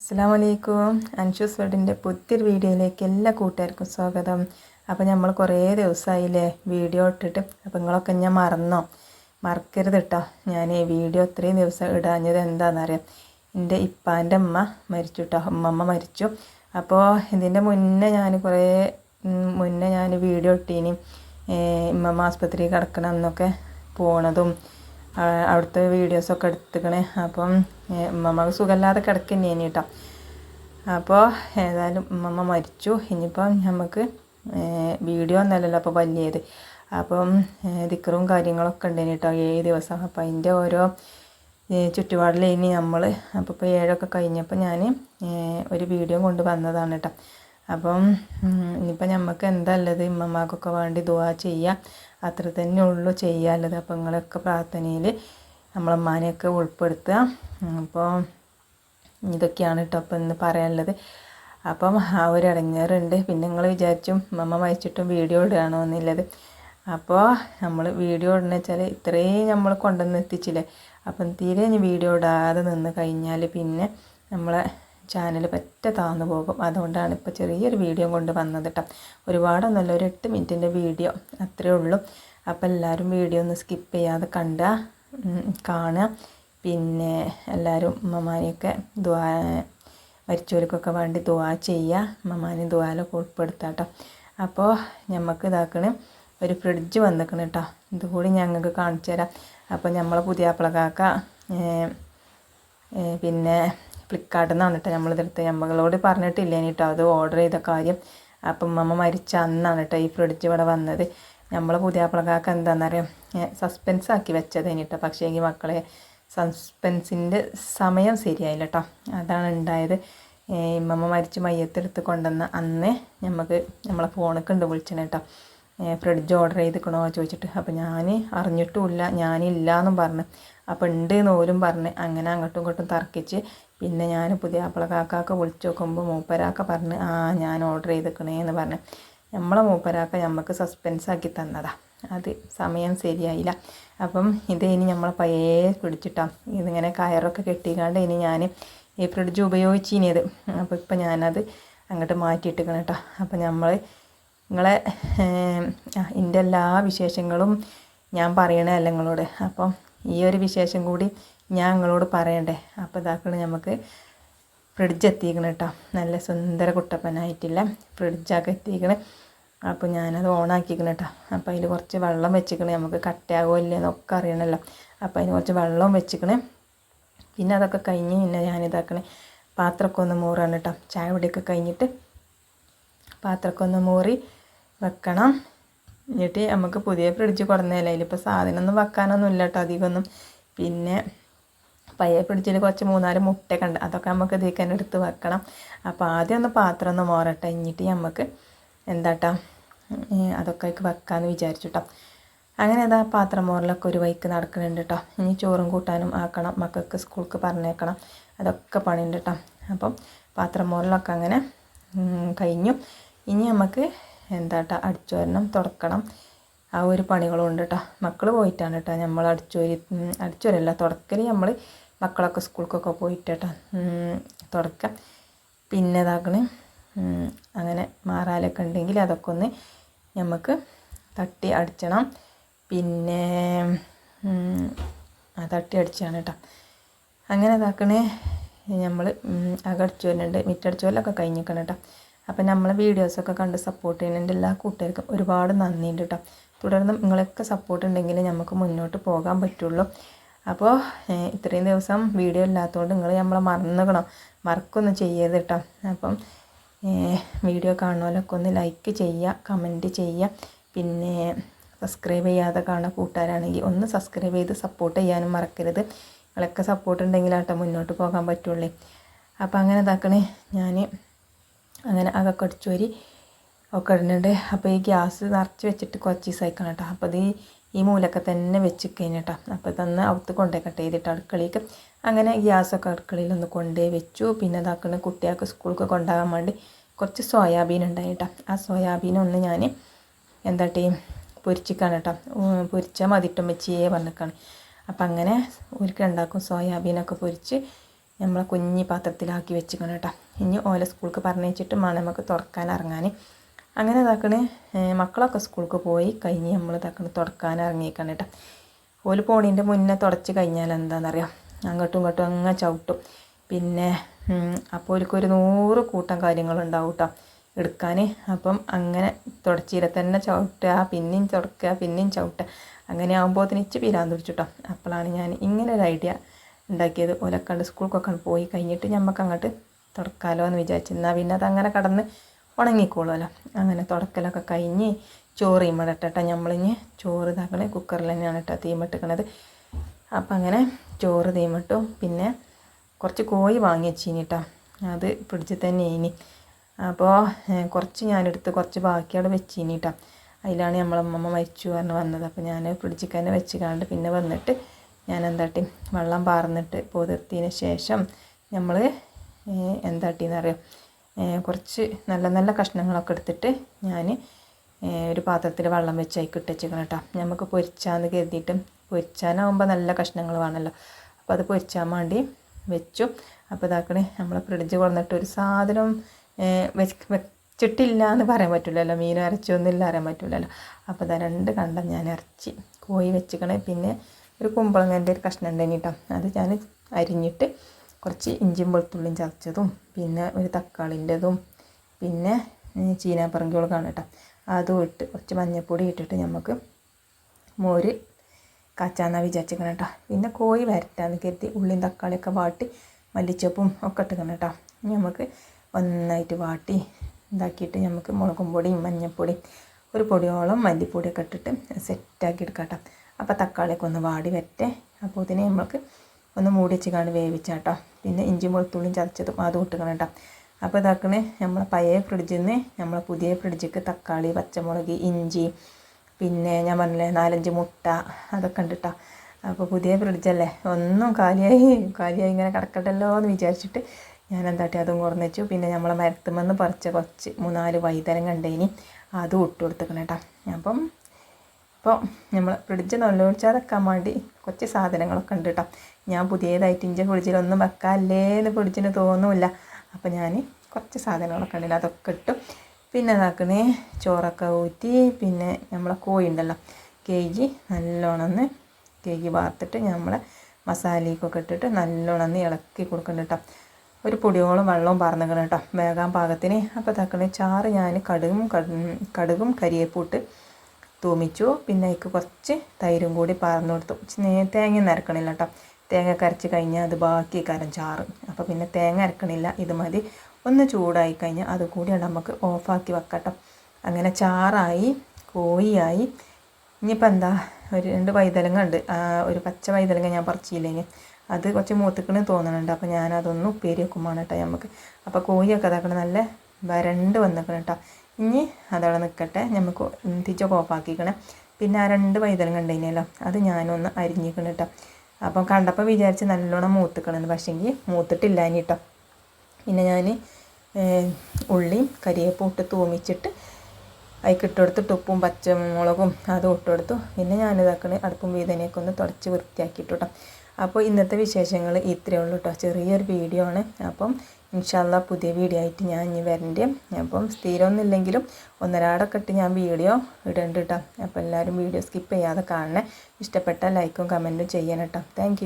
അസ്സാം വലൈക്കും അൻഷൂസ് വേർഡിന്റെ പുത്തിരി വീഡിയോയിലേക്ക് എല്ലാ കൂട്ടുകാർക്കും സ്വാഗതം. അപ്പോൾ നമ്മൾ കുറേ ദിവസമായില്ലേ വീഡിയോ ഇട്ടിട്ട് അപ്പോൾ നിങ്ങളൊക്കെ ഞാൻ മറന്നോ? മറക്കരുത് കേട്ടോ ഞാൻ ഈ വീഡിയോ ഇത്രയും ദിവസം ഇടാഞ്ഞത് എന്താണെന്നറിയാം. എന്റെ ഇപ്പാന്റെ അമ്മ മരിച്ചു കേട്ടോ അമ്മമ്മ മരിച്ചു. അപ്പോൾ ഇതിന്റെ മുന്നേ ഞാൻ കുറേ മുന്നേ ഞാൻ വീഡിയോ ഇട്ടീനി. ഇമ്മമ്മ ആസ്പത്രിയിൽ കിടക്കണം എന്നൊക്കെ പോണതും അവിടുത്തെ വീഡിയോസൊക്കെ എടുത്തുക്കണേ. അപ്പം ഉമ്മമ്മക്ക് സുഖമില്ലാതെ കിടക്കുന്നേനി കേട്ടോ അപ്പോൾ ഏതായാലും ഉമ്മമ്മ മരിച്ചു. ഇനിയിപ്പം നമുക്ക് വീഡിയോ ഒന്നല്ലല്ലോ അപ്പോൾ വലിയത്. അപ്പം ദിക്കറും കാര്യങ്ങളൊക്കെ ഉണ്ടേനി കേട്ടോ ഏഴ് ദിവസം. അപ്പം അതിന്റെ ഓരോ ചുറ്റുപാടിലേനി നമ്മൾ അപ്പോൾ ഇപ്പോൾ ഏഴൊക്കെ കഴിഞ്ഞപ്പോൾ ഞാൻ ഒരു വീഡിയോ കൊണ്ട് വന്നതാണ് കേട്ടോ അപ്പം ഇനിയിപ്പം നമുക്ക് എന്തല്ലത് ഇമ്മമാക്കൊക്കെ വേണ്ടി ദുവാ ചെയ്യാം. അത്ര തന്നെ ഉള്ളൂ ചെയ്യാനുള്ളത് അപ്പം നിങ്ങളൊക്കെ പ്രാർത്ഥനയിൽ നമ്മളമ്മാനെയൊക്കെ ഉൾപ്പെടുത്തുക അപ്പോൾ ഇതൊക്കെയാണ് കേട്ടോ അപ്പം ഇന്ന് പറയാനുള്ളത്. അപ്പം ആ ഒരു ഇടങ്ങേറുണ്ട്. പിന്നെ നിങ്ങൾ വിചാരിച്ചും മമ്മ മരിച്ചിട്ടും വീഡിയോ ഇടുകയാണോ എന്നുള്ളത് അപ്പോൾ നമ്മൾ വീഡിയോ ഇടുന്ന വെച്ചാൽ ഇത്രയും നമ്മൾ കൊണ്ടുവന്ന് എത്തിച്ചില്ലേ? അപ്പം തീരെ ഇനി വീഡിയോ ഇടാതെ നിന്ന് കഴിഞ്ഞാൽ പിന്നെ നമ്മളെ ചാനൽ പറ്റ താന്നു പോകും. അതുകൊണ്ടാണ് ഇപ്പോൾ ചെറിയൊരു വീഡിയോ കൊണ്ട് വന്നത് കേട്ടോ ഒരുപാടൊന്നുമല്ല നല്ലൊരു എട്ട് മിനിറ്റിന്റെ വീഡിയോ അത്രയേ ഉള്ളൂ. അപ്പോൾ എല്ലാവരും വീഡിയോ ഒന്ന് സ്കിപ്പ് ചെയ്യാതെ കണ്ട കാണുക. പിന്നെ എല്ലാവരും ഉമ്മമാനെയൊക്കെ ദ്വാ മരിച്ചവർക്കൊക്കെ വേണ്ടി ദുവാ ചെയ്യുക. ഉമ്മമാനെ ദുവാലൊക്കെ ഉൾപ്പെടുത്താം കേട്ടോ അപ്പോൾ ഞമ്മക്ക് ഇതാക്കണേ ഒരു ഫ്രിഡ്ജ് വന്നിക്കണം കേട്ടോ ഇതുകൂടി ഞങ്ങൾക്ക് കാണിച്ചു തരാം. അപ്പോൾ നമ്മളെ പുതിയ പ്ലകാക്ക പിന്നെ ഫ്ലിപ്കാർട്ടിൽ നിന്നാണ് കേട്ടോ നമ്മളിതെടുത്ത് നമ്മളോട് പറഞ്ഞിട്ടില്ലേ കേട്ടോ അത് ഓർഡർ ചെയ്ത കാര്യം. അപ്പം അമ്മ മരിച്ച അന്നാണ് കേട്ടോ ഈ ഫ്രിഡ്ജ് ഇവിടെ വന്നത്. നമ്മൾ നമ്മളെ പുതിയാപ്പിളക്കാർക്ക് എന്താണെന്നറിയാം സസ്പെൻസ് ആക്കി വെച്ചത് കേട്ടോ പക്ഷേ എങ്കിൽ മക്കളെ സസ്പെൻസിന്റെ സമയം ശരിയായില്ല കേട്ടോ അതാണ് ഉണ്ടായത് ഇമ്മമ്മ മരിച്ച് മയ്യത്തെടുത്ത് കൊണ്ടുവന്ന അന്ന് നമുക്ക് നമ്മളെ ഫോണൊക്കെ ഉണ്ട് വിളിച്ചത് കേട്ടോ ഫ്രിഡ്ജ് ഓർഡർ ചെയ്തിക്കണോ ചോദിച്ചിട്ട്. അപ്പോൾ ഞാൻ അറിഞ്ഞിട്ടുമില്ല ഞാനില്ല എന്നും പറഞ്ഞു. അപ്പോൾ ഉണ്ട് എന്ന് ഓരും പറഞ്ഞ്. അങ്ങനെ അങ്ങോട്ടും ഇങ്ങോട്ടും തർക്കിച്ച് പിന്നെ ഞാൻ പുതിയ ആപ്പിള കാക്കാക്ക് വിളിച്ച് നോക്കുമ്പോൾ മൂപ്പരാക്ക പറഞ്ഞ് ആ ഞാൻ ഓർഡർ ചെയ്തേക്കണേ എന്ന് പറഞ്ഞ്. നമ്മളെ മൂപ്പരാക്ക നമുക്ക് സസ്പെൻസ് ആക്കി തന്നതാ. അത് സമയം ശരിയായില്ല. അപ്പം ഇത് ഇനി നമ്മൾ പയ്യെ പിടിച്ചിട്ടാണ് ഇതിങ്ങനെ കയറൊക്കെ കെട്ടിക്കാണ്ട് ഇനി ഞാൻ ഈ ഫ്രിഡ്ജ് ഉപയോഗിച്ചിനിയത് അപ്പോൾ ഇപ്പം ഞാനത് അങ്ങോട്ട് മാറ്റിയിട്ടിക്കണം കേട്ടോ അപ്പം നമ്മൾ നിങ്ങളെ എന്റെ എല്ലാ വിശേഷങ്ങളും ഞാൻ പറയണതല്ല നിങ്ങളോട് അപ്പം ഈ ഒരു വിശേഷം കൂടി ഞാൻ നിങ്ങളോട് പറയണ്ടേ? അപ്പോൾ ഇതാക്കണം നമുക്ക് ഫ്രിഡ്ജ് എത്തിക്കണം കേട്ടോ നല്ല സുന്ദര കുട്ടപ്പനായിട്ടില്ല ഫ്രിഡ്ജൊക്കെ എത്തിക്കണം. അപ്പോൾ ഞാനത് ഓണാക്കിക്കണം കേട്ടോ അപ്പോൾ അതിൽ കുറച്ച് വെള്ളം വെച്ചിക്കണേ. നമുക്ക് കട്ടയാകുമോ ഇല്ലെന്നൊക്കെ അറിയണമല്ലോ അപ്പോൾ അതിന് കുറച്ച് വെള്ളവും വെച്ചിക്കണേ. പിന്നെ അതൊക്കെ കഴിഞ്ഞ് പിന്നെ ഞാനിതാക്കണേ. പാത്രമൊക്കെ ഒന്ന് മൂറാണ് കേട്ടോ ചായ പൊടിയൊക്കെ കഴിഞ്ഞിട്ട് പാത്രമൊക്കെ ഒന്ന് മൂറി വെക്കണം. എന്നിട്ട് നമുക്ക് പുതിയ ഫ്രിഡ്ജ് കൊടുന്നതല്ലേ അതിലിപ്പോൾ സാധനമൊന്നും വെക്കാനൊന്നും ഇല്ല കേട്ടോ അധികമൊന്നും പിന്നെ പയ്യെ ഫ്രിഡ്ജിൽ കുറച്ച് മൂന്നാൽ മുട്ടയൊക്കെ ഉണ്ട് അതൊക്കെ നമുക്ക് ഇതിലേക്ക് തന്നെ എടുത്ത് വെക്കണം. അപ്പോൾ ആദ്യം ഒന്ന് പാത്രം ഒന്ന് മോറട്ടെ. എന്നിട്ട് നമുക്ക് എന്താട്ടാ അതൊക്കെ വെക്കാമെന്ന് വിചാരിച്ചു കേട്ടോ അങ്ങനെ അതാ പാത്രം മോറലൊക്കെ ഒരു വൈക്ക് നടക്കുന്നുണ്ട് കേട്ടോ ഇനി ചോറും കൂട്ടാനും ആക്കണം. മക്കൾക്ക് സ്കൂൾക്ക് പറഞ്ഞേക്കണം. അതൊക്കെ പണിയുണ്ട് കേട്ടോ അപ്പം പാത്രം മോറലൊക്കെ അങ്ങനെ കഴിഞ്ഞു. ഇനി നമുക്ക് എന്താട്ടാ അടിച്ചുവരണം തുടക്കണം. ആ ഒരു പണികളും ഉണ്ട് കേട്ടോ മക്കൾ പോയിട്ടാണ് കേട്ടോ നമ്മൾ അടിച്ചോരി അടിച്ചോരല്ല തുടക്കൽ നമ്മൾ മക്കളൊക്കെ സ്കൂൾക്കൊക്കെ പോയിട്ട് കേട്ടോ തുടക്കം. പിന്നെ ഇതാക്കണ് അങ്ങനെ മാറാലൊക്കെ ഉണ്ടെങ്കിൽ അതൊക്കെ ഒന്ന് നമുക്ക് തട്ടി അടിച്ചണം. പിന്നെ തട്ടി അടിച്ചാണ് കേട്ടോ അങ്ങനെ ഇതാക്കണേ നമ്മൾ അകടിച്ചു വരുന്നുണ്ട് മിറ്റടിച്ചു വരലൊക്കെ കഴിഞ്ഞിരിക്കണം കേട്ടോ അപ്പം നമ്മളെ വീഡിയോസൊക്കെ കണ്ട് സപ്പോർട്ട് ചെയ്യുന്നുണ്ട് എല്ലാ കൂട്ടുകാർക്കും ഒരുപാട് നന്ദിയുണ്ട് കേട്ടോ തുടർന്ന് നിങ്ങളൊക്കെ സപ്പോർട്ട് ഉണ്ടെങ്കിൽ നമുക്ക് മുന്നോട്ട് പോകാൻ പറ്റുള്ളൂ. അപ്പോൾ ഇത്രയും ദിവസം വീഡിയോ ഇല്ലാത്തതുകൊണ്ട് നിങ്ങൾ നമ്മളെ മറന്നുകണം. മറക്കൊന്നും ചെയ്യരുത് കേട്ടോ അപ്പം വീഡിയോ കാണുന്നവരൊക്കെ ഒന്ന് ലൈക്ക് ചെയ്യുക കമന്റ് ചെയ്യുക പിന്നെ സബ്സ്ക്രൈബ് ചെയ്യാതെ കാണുന്ന കൂട്ടുകാരാണെങ്കിൽ ഒന്ന് സബ്സ്ക്രൈബ് ചെയ്ത് സപ്പോർട്ട് ചെയ്യാനും മറക്കരുത്. നിങ്ങളൊക്കെ സപ്പോർട്ട് ഉണ്ടെങ്കിലാട്ടോ മുന്നോട്ട് പോകാൻ പറ്റുള്ളൂ. അപ്പോൾ അങ്ങനെ ഇതാക്കണേ. ഞാൻ അങ്ങനെ അതൊക്കെ അടിച്ചു വരി ഒക്കെ ഇടുന്നുണ്ട്. അപ്പോൾ ഈ ഗ്യാസ് നിറച്ച് വെച്ചിട്ട് കുറച്ച് ദിവസമായിക്കണം കേട്ടോ. അപ്പോൾ അത് ഈ മൂലൊക്കെ തന്നെ വെച്ച് കഴിഞ്ഞിട്ടോ അപ്പോൾ തന്നെ അവിടുത്തെ കൊണ്ടേക്കട്ടെ ചെയ്തിട്ട് അടുക്കളയിലേക്ക്. അങ്ങനെ ഗ്യാസൊക്കെ അടുക്കളയിൽ ഒന്ന് കൊണ്ടുപോയി വെച്ചു. പിന്നെ ഇതാക്കുന്ന കുട്ടികൾക്ക് സ്കൂൾക്ക് കൊണ്ടുപോകാൻ വേണ്ടി കുറച്ച് സോയാബീൻ ഉണ്ടായി കേട്ടോ. ആ സോയാബീൻ ഒന്ന് ഞാൻ എന്താട്ടി പൊരിച്ചിക്കാണ് കേട്ടോ. പൊരിച്ചാൽ മതിട്ടും വെച്ചേ പറഞ്ഞിക്കാണ്. അപ്പം അങ്ങനെ ഒരിക്കൽ ഉണ്ടാക്കും സോയാബീനൊക്കെ പൊരിച്ച് നമ്മളെ കുഞ്ഞി പാത്രത്തിലാക്കി വെച്ചിക്കണം കേട്ടോ. ഇനി ഓല സ്കൂൾക്ക് പറഞ്ഞയച്ചിട്ട് മാ നമുക്ക് തുറക്കാൻ ഇറങ്ങാൻ അങ്ങനെ ഇതാക്കണ് മക്കളൊക്കെ സ്കൂൾക്ക് പോയി കഴിഞ്ഞ് നമ്മൾ ഇതാക്കണ് തുറക്കാൻ ഇറങ്ങിയേക്കാണ് കേട്ടോ. ഓൽ പോണീന്റെ മുന്നേ തുടച്ച് കഴിഞ്ഞാൽ എന്താണെന്നറിയാം അങ്ങോട്ടും ഇങ്ങോട്ടും അങ്ങ് ചവിട്ടും. പിന്നെ അപ്പോൾ ഓൽക്കൊരു നൂറ് കൂട്ടം കാര്യങ്ങളുണ്ടാവും കേട്ടോ എടുക്കാൻ. അപ്പം അങ്ങനെ തുടച്ചിര തന്നെ ചവിട്ടുക പിന്നെയും തുടക്കുക പിന്നെയും ചവിട്ടുക. അങ്ങനെ ആകുമ്പോൾ ഇച്ച് പിരാൻ തുടിച്ചിട്ടോ അപ്പോഴാണ് ഞാൻ ഇങ്ങനെ ഒരു ഐഡിയ ഉണ്ടാക്കിയത്. സ്കൂൾ സ്കൂൾക്കൊക്കെ പോയി കഴിഞ്ഞിട്ട് ഞമ്മക്ക് അങ്ങോട്ട് തുടക്കാലോ എന്ന് വിചാരിച്ചു. എന്നാൽ പിന്നെ അതങ്ങനെ കടന്ന് ഉണങ്ങിക്കോളുമല്ലോ അങ്ങനെ തുടക്കലൊക്കെ കഴിഞ്ഞ് ചോറ് ഇമ്മടട്ടെ നമ്മളിഞ്ഞ് ചോറ് ഇതാക്കണേ കുക്കറിൽ തന്നെയാണ് കേട്ടോ തീമിട്ടിക്കണത്. അപ്പം അങ്ങനെ ചോറ് തീമിട്ടു. പിന്നെ കുറച്ച് കോഴി വാങ്ങി വെച്ചിനി കേട്ടോ അത് പിടിച്ച് തന്നെ ഇനി അപ്പോൾ കുറച്ച് ഞാനെടുത്ത് കുറച്ച് ബാക്കി അവിടെ വെച്ചിനി കേട്ടോ അതിലാണ് നമ്മളമ്മമ്മ മരിച്ചു പറഞ്ഞ് വന്നത്. അപ്പോൾ ഞാൻ പിടിച്ചിക്കന്നെ വെച്ച് കണ്ട് പിന്നെ വന്നിട്ട് ഞാൻ എന്താട്ടി വെള്ളം പാർന്നിട്ട് പൊതിർത്തിന് ശേഷം നമ്മൾ എന്താട്ടിന്ന് അറിയാം കുറച്ച് നല്ല നല്ല കഷ്ണങ്ങളൊക്കെ എടുത്തിട്ട് ഞാൻ ഒരു പാത്രത്തിൽ വെള്ളം വെച്ച് അതിൽ കേട്ടോ നമുക്ക് പൊരിച്ചാന്ന് കരുതിയിട്ടും പൊരിച്ചാനാവുമ്പോൾ നല്ല കഷ്ണങ്ങൾ വേണമല്ലോ അപ്പോൾ അത് പൊരിച്ചാൻ വേണ്ടി വെച്ചു. അപ്പോൾ ഇതാക്കണേ നമ്മൾ ഫ്രിഡ്ജ് കൊണ്ടിട്ട് ഒരു സാധനം വെച്ചിട്ടില്ല എന്ന് പറയാൻ പറ്റില്ലല്ലോ മീൻ ഇറച്ചിയൊന്നും അറിയാൻ പറ്റില്ലല്ലോ അപ്പോൾ ഇതാ രണ്ട് കണ്ടം ഞാൻ ഇറച്ചി കോഴി വെച്ചിക്കണേ. പിന്നെ ഒരു കുമ്പളങ്ങന്റെ ഒരു കഷ്ണം ഉണ്ടെങ്കിൽ കേട്ടോ അത് ഞാൻ അരിഞ്ഞിട്ട് കുറച്ച് ഇഞ്ചിയും വെളുത്തുള്ളിയും ചതച്ചതും പിന്നെ ഒരു തക്കാളിന്റെതും പിന്നെ ചീനാപ്പറങ്കികളൊക്കെയാണ് കേട്ടോ. അതും ഇട്ട് കുറച്ച് മഞ്ഞൾപ്പൊടി ഇട്ടിട്ട് നമുക്ക് മോര് കാച്ചാന്നാ വിചാരിച്ചിരിക്കണം കേട്ടോ. പിന്നെ കോഴി വരട്ടാന്ന് കരുതി ഉള്ളിയും തക്കാളിയൊക്കെ വാട്ടി മല്ലിച്ചപ്പും ഒക്കെ ഇട്ടിക്കണം കേട്ടോ. നമുക്ക് ഒന്നായിട്ട് വാട്ടി ഇതാക്കിയിട്ട് നമുക്ക് മുളകും പൊടിയും മഞ്ഞൾപ്പൊടിയും ഒരു പൊടിയോളം മല്ലിപ്പൊടിയൊക്കെ ഇട്ടിട്ട് സെറ്റാക്കി എടുക്കാം കേട്ടോ. അപ്പോൾ തക്കാളിയൊക്കെ ഒന്ന് വാടി വരട്ടെ. അപ്പോൾ ഇതിനെ നമുക്ക് ഒന്ന് മൂടി വെച്ചിക്കാണ് കാണി വേവിച്ചാട്ടോ. പിന്നെ ഇഞ്ചി വെളുത്തുള്ളിയും ചതച്ചതും അതും ഇട്ടുക്കണം കേട്ടോ. അപ്പോൾ ഇതാക്കണേ നമ്മളെ പഴയ ഫ്രിഡ്ജിൽ നിന്ന് നമ്മളെ പുതിയ ഫ്രിഡ്ജിക്ക് തക്കാളി പച്ചമുളക് ഇഞ്ചി പിന്നെ ഞാൻ പറഞ്ഞില്ലേ നാലഞ്ച് മുട്ട അതൊക്കെ ഉണ്ട് കേട്ടോ. അപ്പോൾ പുതിയ ഫ്രിഡ്ജല്ലേ ഒന്നും കാലിയായി കാലിയായി ഇങ്ങനെ കിടക്കട്ടല്ലോ എന്ന് വിചാരിച്ചിട്ട് ഞാൻ എന്താട്ടി അതും കുറഞ്ഞു വെച്ചു. പിന്നെ നമ്മളെ മരത്തുമെന്ന് പറിച്ച കുറച്ച് മൂന്നാൽ വൈതരം കണ്ടേനി അതും ഇട്ട് കൊടുത്തേക്കണം അപ്പം അപ്പോൾ നമ്മൾ ഫ്രിഡ്ജ് നല്ലോണിച്ചാതെക്കാൻ വേണ്ടി കുറച്ച് സാധനങ്ങളൊക്കെ ഉണ്ട് കേട്ടോ ഞാൻ പുതിയതായിട്ട് ഇഞ്ച ഫ്രിഡ്ജിലൊന്നും വെക്കാല്ലേ എന്ന് ഫ്രിഡ്ജിന് തോന്നില്ല. അപ്പോൾ ഞാൻ കുറച്ച് സാധനങ്ങളൊക്കെ ഉണ്ടല്ലോ അതൊക്കെ ഇട്ടു. പിന്നെ ഇതാക്കണേ ചോറൊക്കെ ഊറ്റി പിന്നെ നമ്മളെ കോഴി ഉണ്ടല്ലോ കേജി നല്ലോണമെന്ന് കേജി വാർത്തിട്ട് നമ്മളെ മസാലയൊക്കെ ഇട്ടിട്ട് നല്ലോണമെന്ന് ഇളക്കി കൊടുക്കണം കേട്ടോ ഒരു പൊടിയോളം വെള്ളവും പറന്നിക്കണം കേട്ടോ വേകാൻ പാകത്തിന്. അപ്പോൾ തക്കണേ ചാറ് ഞാൻ കടുകും കടുകും കരിയേപ്പൂട്ട് തൂമിച്ചു. പിന്നെ അതിക്ക് കുറച്ച് തൈരും കൂടി പാർന്നു കൊടുത്തു. തേങ്ങ നിരക്കണില്ല കേട്ടോ. തേങ്ങ കരച്ച് കഴിഞ്ഞാൽ അത് ബാക്കി കരം ചാറ്. അപ്പോൾ പിന്നെ തേങ്ങ അരക്കണില്ല. ഇത് മതി. ഒന്ന് ചൂടായി കഴിഞ്ഞാൽ അത് കൂടി നമുക്ക് ഓഫാക്കി വെക്കട്ടോ അങ്ങനെ ചാറായി കോഴിയായി. ഇനിയിപ്പോൾ എന്താ? ഒരു രണ്ട് വൈതലങ്ങ ഉണ്ട്. ഒരു പച്ച വൈതലങ്ങ ഞാൻ പറിച്ചില്ലെങ്കിൽ അത് കുറച്ച് മൂത്തിക്കണ് തോന്നുന്നുണ്ട് അപ്പോൾ ഞാനതൊന്ന് ഉപ്പേരി വെക്കുമ്പോൾ കേട്ടോ നമുക്ക്. അപ്പോൾ കോഴിയൊക്കെ അതാക്കണം നല്ല വരണ്ട് വന്നിക്കണം കേട്ടോ. ഇനി അതവിടെ നിൽക്കട്ടെ നമുക്ക് തിരിച്ചൊക്കെ ഓഫാക്കിക്കണേ പിന്നെ ആ രണ്ട് വൈതലും കണ്ടുകഴിഞ്ഞാലോ അത് ഞാനൊന്ന് അരിഞ്ഞിക്കണം കേട്ടോ അപ്പം കണ്ടപ്പോൾ വിചാരിച്ച് നല്ലോണം മൂത്തിക്കണമെന്ന് പക്ഷേങ്കിൽ മൂത്തിട്ടില്ല ഇനി കേട്ടോ പിന്നെ ഞാൻ ഉള്ളിയും കരിയേപ്പും ഇട്ട് തൂമിച്ചിട്ട് അതിക്ക് ഇട്ടെടുത്തിട്ട് ഉപ്പും പച്ചമുളകും അതും ഇട്ടെടുത്തു. പിന്നെ ഞാനിതാക്കണേ അടുപ്പും വീതനെയൊക്കെ ഒന്ന് തുടച്ച് വൃത്തിയാക്കിയിട്ടു അപ്പോൾ ഇന്നത്തെ വിശേഷങ്ങൾ ഇത്രയേ ഉള്ളൂ കേട്ടോ ചെറിയൊരു വീഡിയോ ആണ്. അപ്പം ഇൻഷാല്ല പുതിയ വീഡിയോ ആയിട്ട് ഞാൻ ഇനി വരണ്ടേ. അപ്പം സ്ഥിരമൊന്നുമില്ലെങ്കിലും ഒന്നരാടൊക്കെ ഇട്ട് ഞാൻ വീഡിയോ ഇടണ്ട് കേട്ടോ അപ്പോൾ എല്ലാവരും വീഡിയോ സ്കിപ്പ് ചെയ്യാതെ കാണണേ. ഇഷ്ടപ്പെട്ട ലൈക്കും കമന്റും ചെയ്യണം കേട്ടോ താങ്ക്